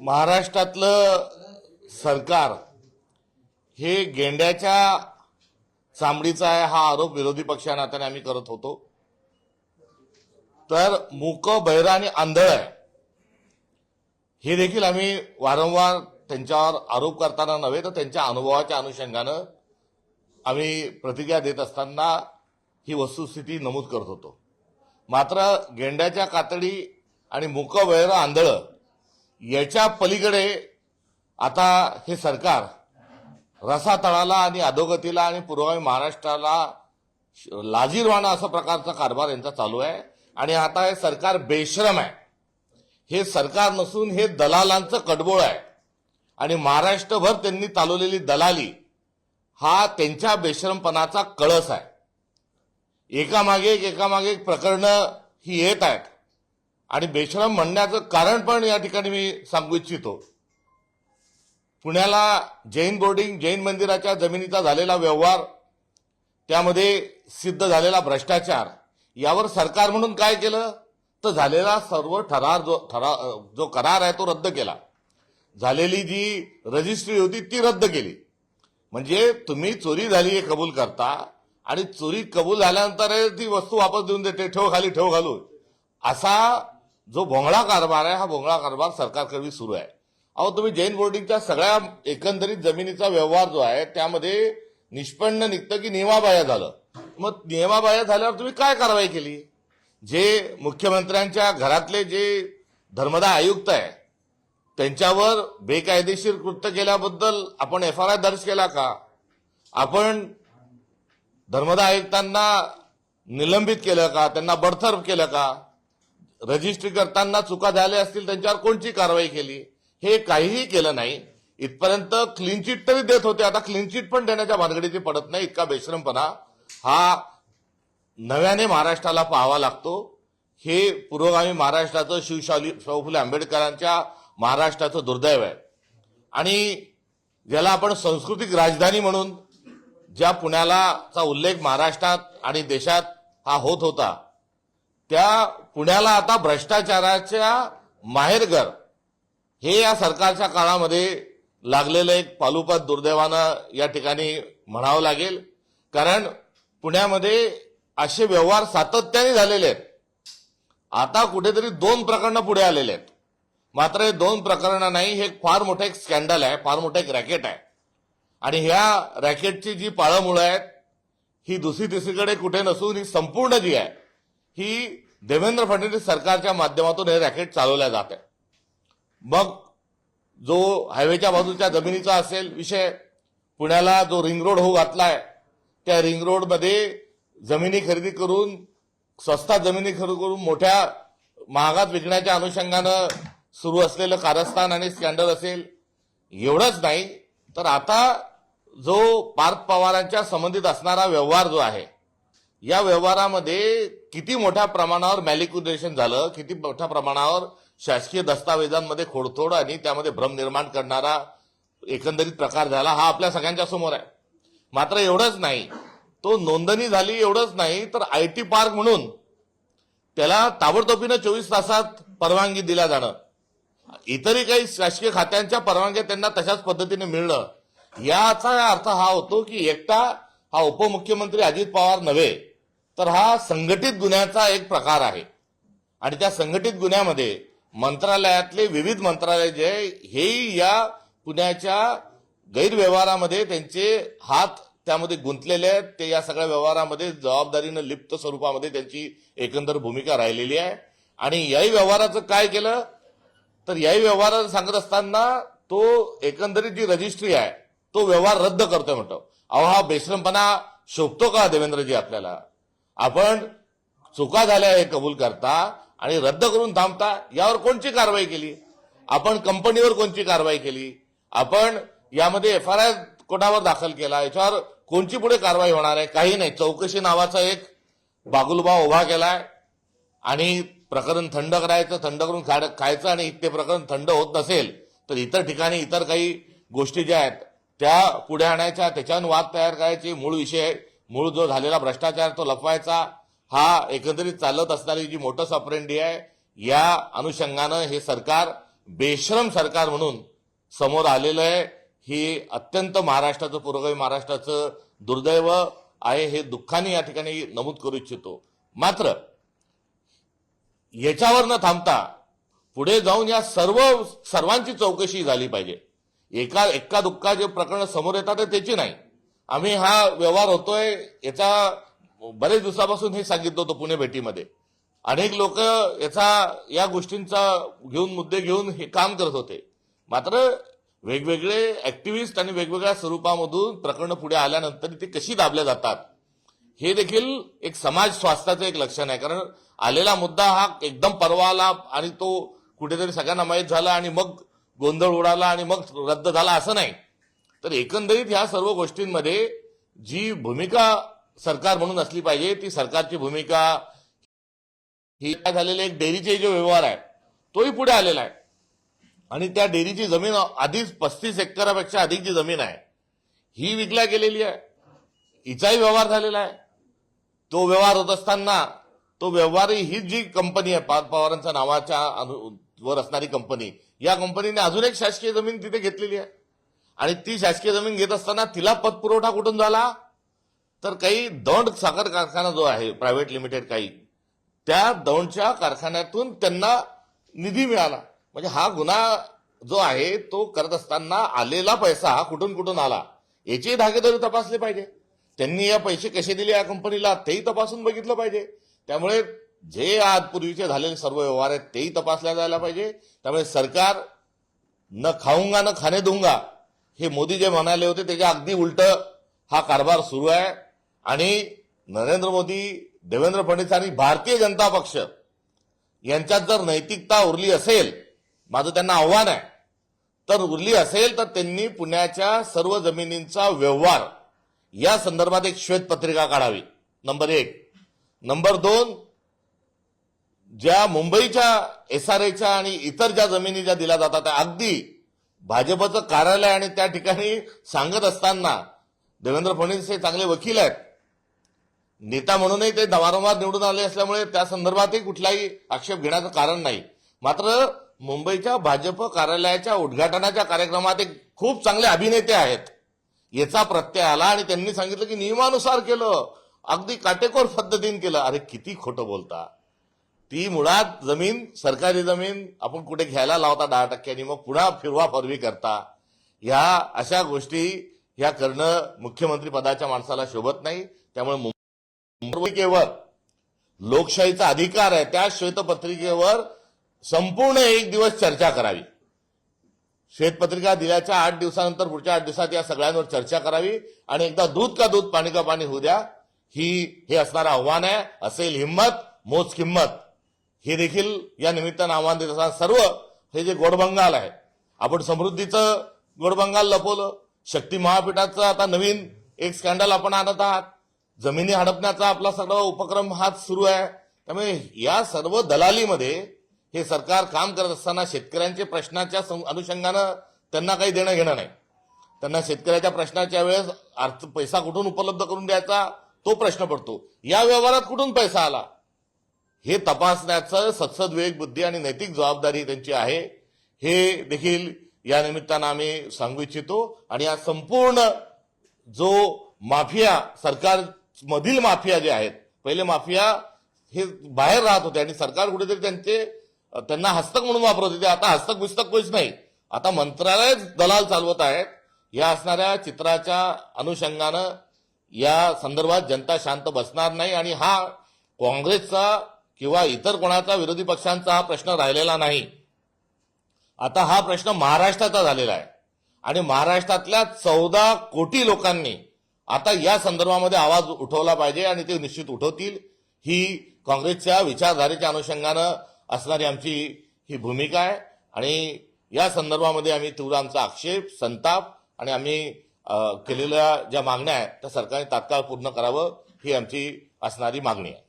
महाराष्ट्रातलं सरकार हे गेंड्याच्या चामडीचा आहे हा आरोप विरोधी पक्षा नात्याने आम्ही करत होतो. तर मूक बहिरा आणि आंधळ आहे. हे देखील आम्ही वारंवार त्यांच्यावर आरोप करताना नव्हे तर त्यांच्या अनुभवाच्या अनुषंगानं आम्ही प्रतिक्रिया देत असताना ही वस्तुस्थिती नमूद करत होतो. मात्र गेंड्याच्या कातडी आणि मूक बहिरा आंधळं याच्या पलीकडे आता हे सरकार रसातळाला आणि अधोगतीला आणि पूर्वी महाराष्ट्राला लाजीरवाणा असा प्रकारचा कारभार यांचा चालू आहे. आणि आता हे सरकार बेश्रम आहे. हे सरकार नसून हे दलालांचं कडबोळ आहे. आणि महाराष्ट्रभर त्यांनी चालवलेली दलाली हा त्यांच्या बेश्रमपणाचा कळस आहे. एकामागे एक एकामागे एक प्रकरणं ही येत आहेत. आणि बेशरम म्हणण्याचं कारण पण या ठिकाणी मी सांगू इच्छितो. पुण्याला जैन बोर्डिंग जैन मंदिराच्या जमिनीचा झालेला व्यवहार त्यामध्ये सिद्ध झालेला भ्रष्टाचार यावर सरकार म्हणून काय केलं? तर झालेला सर्व ठरार जो ठरा जो करार आहे तो रद्द केला. झालेली जी रजिस्ट्री होती ती रद्द केली. म्हणजे तुम्ही चोरी झाली हे कबूल करता आणि चोरी कबूल झाल्यानंतर ती वस्तू वापस देऊन देते ठेव खाली ठेव घालू असा जो भोंगळा कारभार आहे हा भोंगळा कारभार सरकारकडे सुरू आहे. अहो तुम्ही जैन बोर्डिंगच्या सगळ्या एकंदरीत जमिनीचा व्यवहार जो आहे त्यामध्ये निष्पन्न निघतं की नियमाबाह्य झालं? मग नियमाबाह्य झाल्यावर तुम्ही काय कारवाई केली? जे मुख्यमंत्र्यांच्या घरातले जे धर्मदाय आयुक्त आहे त्यांच्यावर बेकायदेशीर कृत्य केल्याबद्दल आपण एफ आर आय दर्ज केला का? आपण धर्मदाय आयुक्तांना निलंबित केलं का? त्यांना बडतर्फ केलं का? रजिस्ट्री करताना चुका झाल्या असतील त्यांच्यावर कोणती कारवाई केली? हे काहीही केलं नाही. इथपर्यंत क्लीन चिट तरी देत होते. आता क्लीन चिट पण देण्याच्या भानगडीची पडत नाही. इतका बेश्रमपणा हा नव्याने महाराष्ट्राला पाहावा लागतो. हे पुरोगामी महाराष्ट्राचं शिवशाली शाहू फुले आंबेडकरांच्या महाराष्ट्राचं दुर्दैव आहे. आणि ज्याला आपण सांस्कृतिक राजधानी म्हणून ज्या पुण्यालाचा उल्लेख महाराष्ट्रात आणि देशात हा होत होता त्या पुण्याला आता भ्रष्टाचाराच्या माहेरघर हे या सरकारच्या काळामध्ये लागलेलं एक पालुपत दुर्दैवानं या ठिकाणी म्हणावं लागेल. कारण पुण्यामध्ये असे व्यवहार सातत्याने झालेले आहेत. आता कुठेतरी दोन प्रकरणं पुढे आलेले आहेत. मात्र हे दोन प्रकरणं नाही हे फार मोठं एक स्कॅन्डल आहे फार मोठं एक रॅकेट आहे. आणि ह्या रॅकेटची जी पाळंमुळं आहेत ही दुसरी तिसरीकडे कुठे नसून ही संपूर्ण जी आहे ही देवेंद्र फडणवीस सरकारच्या माध्यमातून हे रॅकेट चालवल्या जात आहे. मग जो हायवेच्या बाजूच्या जमिनीचा असेल विषय पुण्याला जो रिंग रोड होऊ घातलाय त्या रिंग रोडमध्ये जमिनी खरेदी करून स्वस्तात जमिनी खरेदी करून मोठ्या महागात विकण्याच्या अनुषंगानं सुरू असलेलं कारस्थान आणि स्कॅन्डल असेल एवढंच नाही. तर आता जो पार्थ पवारांच्या संबंधित असणारा व्यवहार जो आहे या व्यवहारामध्ये किती मोठ्या प्रमाणावर मॅलिक्युलेशन झालं किती मोठ्या प्रमाणावर शासकीय दस्तावेजांमध्ये खोडतोड आणि त्यामध्ये भ्रम निर्माण करणारा एकंदरीत प्रकार झाला हा आपल्या सगळ्यांच्या समोर आहे. मात्र एवढंच नाही तो नोंदणी झाली एवढंच नाही तर आय टी पार्क म्हणून त्याला ताबडतोबीनं चोवीस तासात परवानगी दिल्या जाणं. इतरही काही शासकीय खात्यांच्या परवानग्या त्यांना तशाच पद्धतीने मिळणं याचा अर्थ हा होतो की एकटा हा उपमुख्यमंत्री अजित पवार नव्हे तर हा संघटित गुन्ह्याचा एक प्रकार आहे. आणि त्या संघटित गुन्ह्यामध्ये मंत्रालयातले विविध मंत्रालय जे आहे, हेही या पुण्याच्या गैरव्यवहारामध्ये त्यांचे हात त्यामध्ये गुंतलेले आहेत. ते या सगळ्या व्यवहारामध्ये जबाबदारीनं लिप्त स्वरूपामध्ये त्यांची एकंदर भूमिका राहिलेली आहे. आणि याही व्यवहाराचं काय केलं? तर याही व्यवहाराचं सांगत असताना तो एकंदरीत जी रजिस्ट्री आहे तो व्यवहार रद्द करतोय म्हणतो. अहो हा बेश्रमपणा शोभतो का देवेंद्रजी आपल्याला? आपण चुका झाल्या हे कबूल करता आणि रद्द करून थांबता यावर कोणची कारवाई केली? आपण कंपनीवर कोणची कारवाई केली? आपण यामध्ये एफ आर आय कोणावर दाखल केला याच्यावर कोणची पुढे कारवाई होणार आहे? काही नाही. चौकशी नावाचा एक बागुलबा उभा केलाय आणि प्रकरण थंड करायचं थंड करून खाड- खायचं आणि ते प्रकरण थंड होत नसेल तर इतर ठिकाणी इतर काही गोष्टी ज्या आहेत त्या पुढे आणायच्या त्याच्यावर वाद तयार करायचे मूळ विषय मूळ जो झालेला भ्रष्टाचार तो लपवायचा हा एकंदरीत चालत असणारी जी मोठं सप्रेंडी आहे या अनुषंगानं हे सरकार बेश्रम सरकार म्हणून समोर आलेलं आहे. ही अत्यंत महाराष्ट्राचं पुरोगामी महाराष्ट्राचं दुर्दैव आहे हे दुःखाने या ठिकाणी नमूद करू इच्छितो. मात्र याच्यावर न थांबता पुढे जाऊन या सर्व सर्वांची चौकशी झाली पाहिजे. एका एक्का दुःखा जे प्रकरण समोर येतात त्याची नाही. आम्ही हा व्यवहार होतोय याचा बरेच दिवसापासून हे सांगितलं होतं पुणे भेटीमध्ये. अनेक लोक याचा या गोष्टींचा घेऊन मुद्दे घेऊन हे काम करत होते. मात्र वेगवेगळे ऍक्टिव्हिस्ट आणि वेगवेगळ्या स्वरूपामधून प्रकरणं पुढे आल्यानंतर ती कशी दाबल्या जातात हे देखील एक समाज स्वास्थ्याचं एक लक्षण आहे. कारण आलेला मुद्दा हा एकदम परवा आला आणि तो कुठेतरी सगळ्यांना माहीत झाला आणि मग गोंधळ उडाला आणि मग रद्द झाला असं नाही. तर एकंदरीत ह्या सर्व गोष्टींमध्ये जी भूमिका सरकार म्हणून असली पाहिजे ती सरकारची भूमिका ही काय झालेले एक डेअरीचे जो व्यवहार आहे तोही पुढे आलेला आहे. आणि त्या डेअरीची जमीन आधीच पस्तीस एकरापेक्षा अधिक जी जमीन आहे ही विकल्या गेलेली आहे. हिचाही व्यवहार झालेला आहे. तो व्यवहार होत असताना तो व्यवहारही ही जी कंपनी आहे पार पवारांच्या नावाच्या वर असणारी कंपनी या कंपनीने अजून एक शासकीय जमीन तिथे घेतलेली आहे. आणि ती शासकीय जमीन घेत असताना तिला पतपुरवठा कुठून झाला? तर काही दौंड साखर कारखाना जो आहे प्रायव्हेट लिमिटेड काही त्या दौंडच्या कारखान्यातून त्यांना निधी मिळाला. म्हणजे हा गुन्हा जो आहे तो करत असताना आलेला पैसा हा कुठून कुठून आला? याची धागेदोरी तपासले पाहिजे. त्यांनी या पैसे कसे दिले या कंपनीला तेही तपासून बघितलं पाहिजे. त्यामुळे जे आज पूर्वीचे झालेले सर्व व्यवहार आहेत तेही तपासल्या जायला पाहिजे. त्यामुळे सरकार न खाऊंगा न खाणे दूंगा. हे मोदी जे म्हणाले होते त्याच्या अगदी उलट हा कारभार सुरू आहे. आणि नरेंद्र मोदी देवेंद्र फडणवीस आणि भारतीय जनता पक्ष यांच्यात जर नैतिकता उरली असेल माझं त्यांना आव्हान आहे तर उरली असेल तर त्यांनी पुण्याच्या सर्व जमिनींचा व्यवहार या संदर्भात एक श्वेतपत्रिका काढावी. नंबर एक. नंबर दोन ज्या मुंबईच्या एसआरएच्या आणि इतर ज्या जमिनी ज्या दिल्या जातात त्या अगदी भाजपचं कार्यालय आणि त्या ठिकाणी सांगत असताना देवेंद्र फडणवीस हे चांगले वकील आहेत. नेता म्हणूनही ते वारंवार निवडून आले असल्यामुळे त्या संदर्भातही कुठलाही आक्षेप घेण्याचं कारण नाही. मात्र मुंबईच्या भाजप कार्यालयाच्या उद्घाटनाच्या कार्यक्रमात एक खूप चांगले अभिनेते आहेत. याचा प्रत्यय आला आणि त्यांनी सांगितलं की नियमानुसार केलं. अगदी काटेकोर पद्धतीने केलं. अरे किती खोटं बोलता. ती मुळात जमीन सरकारी जमीन आपण कुठे घ्यायला लावता दहा टक्क्यांनी मग पुन्हा फिरवा फरवी करता ह्या अशा गोष्टी ह्या करणं मुख्यमंत्री पदाच्या माणसाला शोभत नाही. त्यामुळे मुंबईकेवर लोकशाहीचा अधिकार आहे त्या श्वेतपत्रिकेवर संपूर्ण एक दिवस चर्चा करावी. श्वेतपत्रिका दिल्याच्या आठ दिवसानंतर पुढच्या आठ दिवसात या सगळ्यांवर चर्चा करावी आणि एकदा दूध का दूध पाणी का पाणी होऊ द्या ही हे असणारं आव्हान आहे. असेल हिंमत मोज किंमत. हे देखील या निमित्तानं आव्हान देत असताना सर्व हे जे गोडबंगाल आहे आपण समृद्धीचं गोडबंगाल लपवलं. शक्ती महापीठाचं आता नवीन एक स्कॅन्डल आपण आणत आहात. जमिनी हडपण्याचा आपला सगळा उपक्रम हाच सुरू आहे. त्यामुळे या सर्व दलालीमध्ये हे सरकार काम करत असताना शेतकऱ्यांचे प्रश्नाच्या सं- अनुषंगानं त्यांना काही देणं घेणं नाही. त्यांना शेतकऱ्याच्या प्रश्नाच्या वेळेस अर्थ पैसा कुठून उपलब्ध करून द्यायचा? तो प्रश्न पडतो. या व्यवहारात कुठून पैसा आला? हे तपासण्याचं सत्सद विवेक बुद्धी आणि नैतिक जबाबदारी त्यांची आहे. हे देखील या निमित्तानं आम्ही सांगू इच्छितो. आणि या संपूर्ण जो माफिया सरकार मधील माफिया जे आहेत पहिले माफिया हे बाहेर राहत होते आणि सरकार कुठेतरी त्यांचे त्यांना हस्तक म्हणून वापरत होते. आता हस्तक बिस्तक कोच नाही. आता मंत्रालय दलाल चालवत आहेत. या असणाऱ्या चित्राच्या अनुषंगानं या संदर्भात जनता शांत बसणार नाही. आणि हा काँग्रेसचा किंवा इतर कोणाचा विरोधी पक्षांचा हा प्रश्न राहिलेला नाही. आता हा प्रश्न महाराष्ट्राचा झालेला आहे. आणि महाराष्ट्रातल्या चौदा कोटी लोकांनी आता या संदर्भामध्ये आवाज उठवला पाहिजे आणि ते निश्चित उठवतील. ही काँग्रेसच्या विचारधारेच्या अनुषंगानं असणारी आमची ही भूमिका आहे. आणि या संदर्भामध्ये आम्ही तीव्र आमचा आक्षेप संताप आणि आम्ही केलेल्या ज्या मागण्या आहेत त्या सरकारने तात्काळ पूर्ण करावं ही आमची असणारी मागणी आहे.